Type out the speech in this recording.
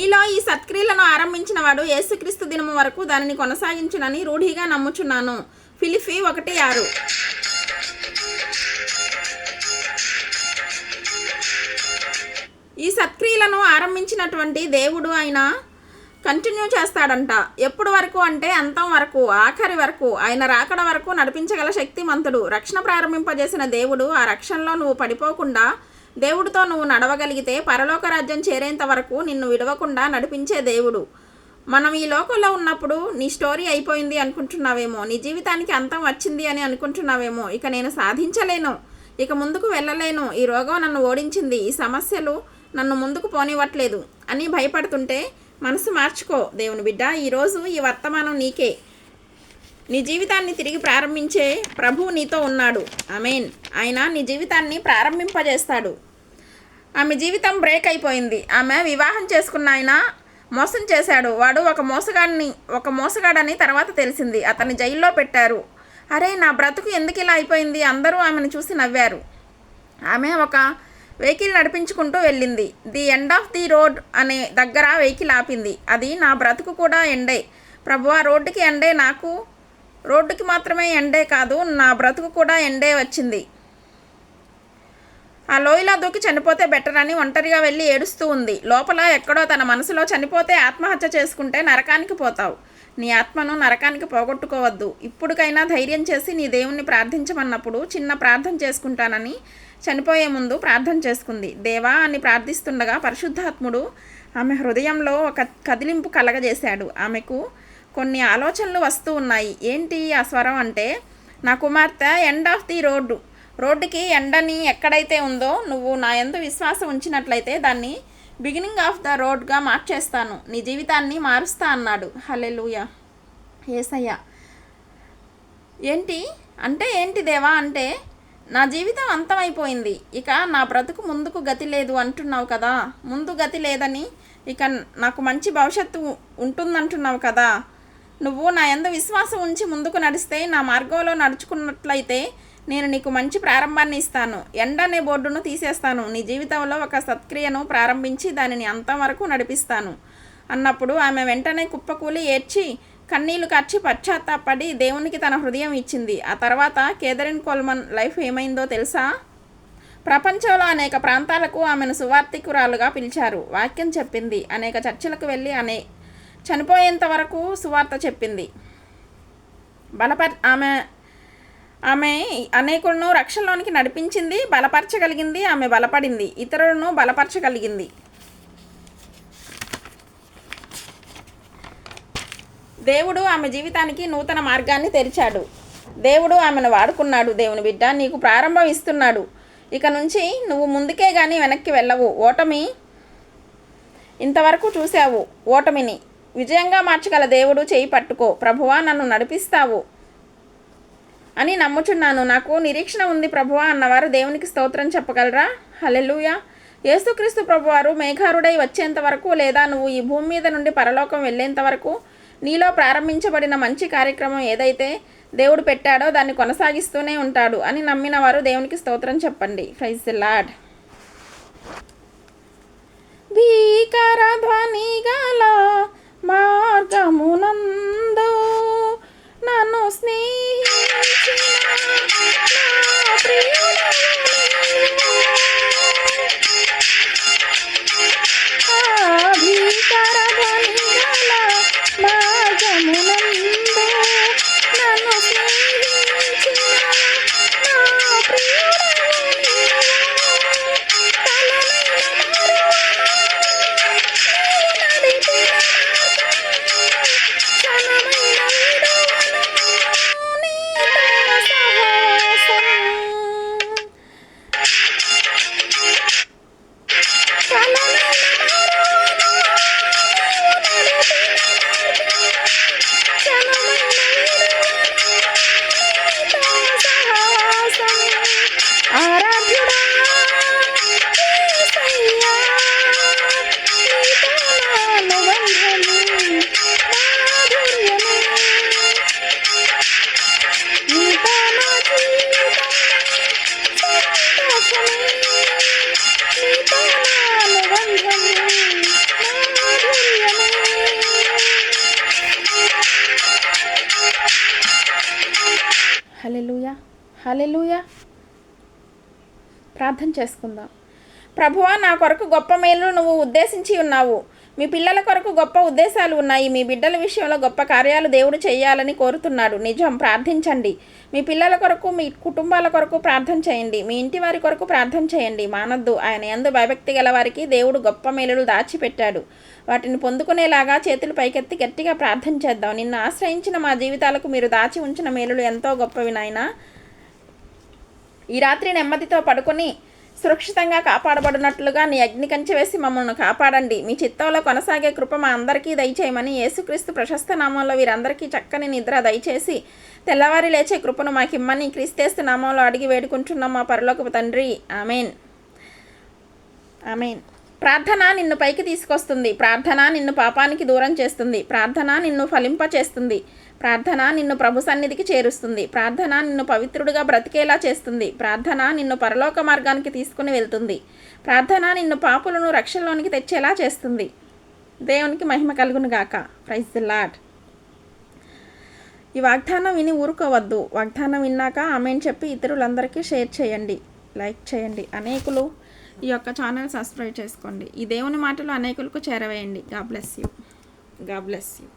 మీలో ఈ సత్క్రియలను ఆరంభించిన వాడు యేసుక్రీస్తు దినము వరకు దానిని కొనసాగించునని రూఢిగా నమ్ముచున్నాను. ఫిలిఫీ ఒకటి ఆరు. ఈ సత్క్రియలను ఆరంభించినటువంటి దేవుడు ఆయన కంటిన్యూ చేస్తాడంట. ఎప్పుడు వరకు అంటే అంతం వరకు ఆఖరి వరకు ఆయన రాకడ వరకు నడిపించగల శక్తిమంతుడు రక్షణ ప్రారంభింపజేసిన దేవుడు ఆ రక్షణలో నువ్వు పడిపోకుండా దేవుడితో నువ్వు నడవగలిగితే పరలోక రాజ్యం చేరేంత వరకు నిన్ను విడవకుండా నడిపించే దేవుడు. మనం ఈ లోకంలో ఉన్నప్పుడు నీ స్టోరీ అయిపోయింది అనుకుంటున్నావేమో నీ జీవితానికి అంతం వచ్చింది అని అనుకుంటున్నావేమో ఇక నేను సాధించలేను. ఇక ముందుకు వెళ్ళలేను. ఈ రోగం నన్ను ఓడించింది. ఈ సమస్యలు నన్ను ముందుకు పోనివ్వట్లేదు అని భయపడుతుంటే మనసు మార్చుకో దేవుని బిడ్డ. ఈరోజు ఈ వర్తమానం నీకే. నీ జీవితాన్ని తిరిగి ప్రారంభించే ప్రభువు నీతో ఉన్నాడు. ఆమెన్. ఆయన నీ జీవితాన్ని ప్రారంభింపజేస్తాడు. ఆమె జీవితం బ్రేక్ అయిపోయింది. ఆమె వివాహం చేసుకున్న ఆయన మోసం చేశాడు. వాడు ఒక మోసగాడిని ఒక మోసగాడని తర్వాత తెలిసింది. అతన్ని జైల్లో పెట్టారు. అరే నా బ్రతుకు ఎందుకు ఇలా అయిపోయింది? అందరూ ఆమెను చూసి నవ్వారు. ఆమె ఒక వెహికల్ నడిపించుకుంటూ వెళ్ళింది. The end of the road అనే దగ్గర వెహికల్ ఆపింది. అది నా బ్రతుకు కూడా ఎండే. ప్రభు ఆ రోడ్డుకి ఎండే నాకు రోడ్డుకి మాత్రమే ఎండే కాదు నా బ్రతుకు కూడా ఎండే వచ్చింది. ఆ లోయలా దూకి చనిపోతే బెటర్ అని ఒంటరిగా వెళ్ళి ఏడుస్తూ ఉంది. లోపల ఎక్కడో తన మనసులో చనిపోతే ఆత్మహత్య చేసుకుంటే నరకానికి పోతావు. నీ ఆత్మను నరకానికి పోగొట్టుకోవద్దు. ఇప్పుడుకైనా ధైర్యం చేసి నీ దేవుణ్ణి ప్రార్థించమన్నప్పుడు చిన్న ప్రార్థన చేసుకుంటానని చనిపోయే ముందు ప్రార్థన చేసుకుంది. దేవా అని ప్రార్థిస్తుండగా పరిశుద్ధాత్ముడు ఆమె హృదయంలో ఒక కదిలింపు కలగజేశాడు. ఆమెకు కొన్ని ఆలోచనలు వస్తూ ఉన్నాయి. ఏంటి ఆ స్వరం అంటే నా కుమార్తె ఎండ్ ఆఫ్ ది రోడ్డు రోడ్డుకి ఎండని ఎక్కడైతే ఉందో నువ్వు నా ఎందు విశ్వాసం ఉంచినట్లయితే దాన్ని బిగినింగ్ ఆఫ్ ద రోడ్గా మార్చేస్తాను. నీ జీవితాన్ని మారుస్తా అన్నాడు. హలెలుయ ఏసయ్య. ఏంటి? అంటే ఏంటి దేవా? అంటే నా జీవితం అంతమైపోయింది. ఇక నా బ్రతుకు ముందుకు గతి లేదు అంటున్నావు కదా. ముందు గతి లేదని ఇక నాకు మంచి భవిష్యత్తు ఉంటుందంటున్నావు కదా. నువ్వు నా ఎందు విశ్వాసం ఉంచి ముందుకు నడిస్తే నా మార్గంలో నడుచుకున్నట్లయితే నేను నీకు మంచి ప్రారంభాన్ని ఇస్తాను. ఎండ అనే బోర్డును తీసేస్తాను. నీ జీవితంలో ఒక సత్క్రియను ప్రారంభించి దానిని అంతం వరకు నడిపిస్తాను. అన్నప్పుడు ఆమె వెంటనే కుప్పకూలి ఏడ్చి కన్నీళ్ళు కార్చి పశ్చాత్తాపడి దేవునికి తన హృదయం ఇచ్చింది. ఆ తర్వాత కేదరిన్ కోల్మన్ లైఫ్ ఏమైందో తెలుసా? ప్రపంచంలో అనేక ప్రాంతాలకు ఆమెను సువార్థికురాలుగా పిలిచారు. వాక్యం చెప్పింది. అనేక చర్చలకు వెళ్ళి అనే చనిపోయేంత వరకు సువార్త చెప్పింది. బలపర్ ఆమె ఆమె అనేకులను రక్షణలోనికి నడిపించింది బలపరచగలిగింది ఆమె బలపడింది ఇతరులను బలపరచగలిగింది. దేవుడు ఆమె జీవితానికి నూతన మార్గాన్ని తెరిచాడు. దేవుడు ఆమెను వాడుకున్నాడు. దేవుని బిడ్డ నీకు ప్రారంభం ఇస్తున్నాడు. ఇక నుంచి నువ్వు ముందుకే కానీ వెనక్కి వెళ్ళవు. ఓటమి ఇంతవరకు చూసావు ఓటమిని విజయంగా మార్చగల దేవుడు చేయి పట్టుకో. ప్రభువా నన్ను నడిపిస్తావు. అని నమ్ముచున్నాను. నాకు నిరీక్షణ ఉంది ప్రభువా అన్నవారు దేవునికి స్తోత్రం చెప్పగలరా? హలెలుయా యేసుక్రీస్తు ప్రభువారు మేఘారుడై వచ్చేంత వరకు లేదా నువ్వు ఈ భూమి మీద నుండి పరలోకం వెళ్ళేంత వరకు నీలో ప్రారంభించబడిన మంచి కార్యక్రమం ఏదైతే దేవుడు పెట్టాడో దాన్ని కొనసాగిస్తూనే ఉంటాడు అని నమ్మిన వారు దేవునికి స్తోత్రం చెప్పండి. ఫ్రైజ్ లాడ్ హలెలుయా ప్రార్థన చేసుకుందాం. ప్రభువా నా కొరకు గొప్ప మేలు నువ్వు ఉద్దేశించి ఉన్నావు. మీ పిల్లల కొరకు గొప్ప ఉద్దేశాలు ఉన్నాయి. మీ బిడ్డల విషయంలో గొప్ప కార్యాలు దేవుడు చేయాలని కోరుతున్నాడు. నిజం ప్రార్థించండి. మీ పిల్లల కొరకు మీ కుటుంబాల కొరకు ప్రార్థన చేయండి. మీ ఇంటి వారి కొరకు ప్రార్థన చేయండి. మానద్దు. ఆయన ఎందు భయభక్తి గల వారికి దేవుడు గొప్ప మేలులు దాచిపెట్టాడు. వాటిని పొందుకునేలాగా చేతులు పైకెత్తి గట్టిగా ప్రార్థన చేద్దాం. నిన్ను ఆశ్రయించిన మా జీవితాలకు మీరు దాచి ఉంచిన మేలులు ఎంతో గొప్పవి నాయనా. ఈ రాత్రి నెమ్మదితో పడుకొని సురక్షితంగా కాపాడబడినట్లుగా నీ అగ్ని కంచె వేసి మమ్మల్ని కాపాడండి. మీ చిత్తంలో కొనసాగే కృప మా అందరికీ దయచేయమని యేసుక్రీస్తు ప్రశస్త నామంలో వీరందరికీ చక్కని నిద్ర దయచేసి తెల్లవారి లేచే కృపను మాకిమ్మని క్రీస్తేస్తు నామంలో అడిగి వేడుకుంటున్నాం మా పరలోకపు తండ్రి. ఆమెన్. ఆమెన్. ప్రార్థన నిన్ను పైకి తీసుకొస్తుంది. ప్రార్థన నిన్ను పాపానికి దూరం చేస్తుంది. ప్రార్థన నిన్ను ఫలింప చేస్తుంది ప్రార్థన నిన్ను ప్రభు సన్నిధికి చేరుస్తుంది. ప్రార్థన నిన్ను పవిత్రుడిగా బ్రతికేలా చేస్తుంది. ప్రార్థన నిన్ను పరలోక మార్గానికి తీసుకుని వెళ్తుంది. ప్రార్థన నిన్ను పాపులను రక్షణలోనికి తెచ్చేలా చేస్తుంది. దేవునికి మహిమ కలుగును గాక. ప్రైజ్ ది లాడ్ ఈ వాగ్దానం విని ఊరుకోవద్దు. వాగ్దానం విన్నాక ఆమెను చెప్పి ఇతరులందరికీ షేర్ చేయండి. లైక్ చేయండి. అనేకులు ఈ యొక్క ఛానల్ సబ్స్క్రైబ్ చేసుకోండి. ఈ దేవుని మాటలు అనేకులకు చేరవేయండి. God bless you God bless you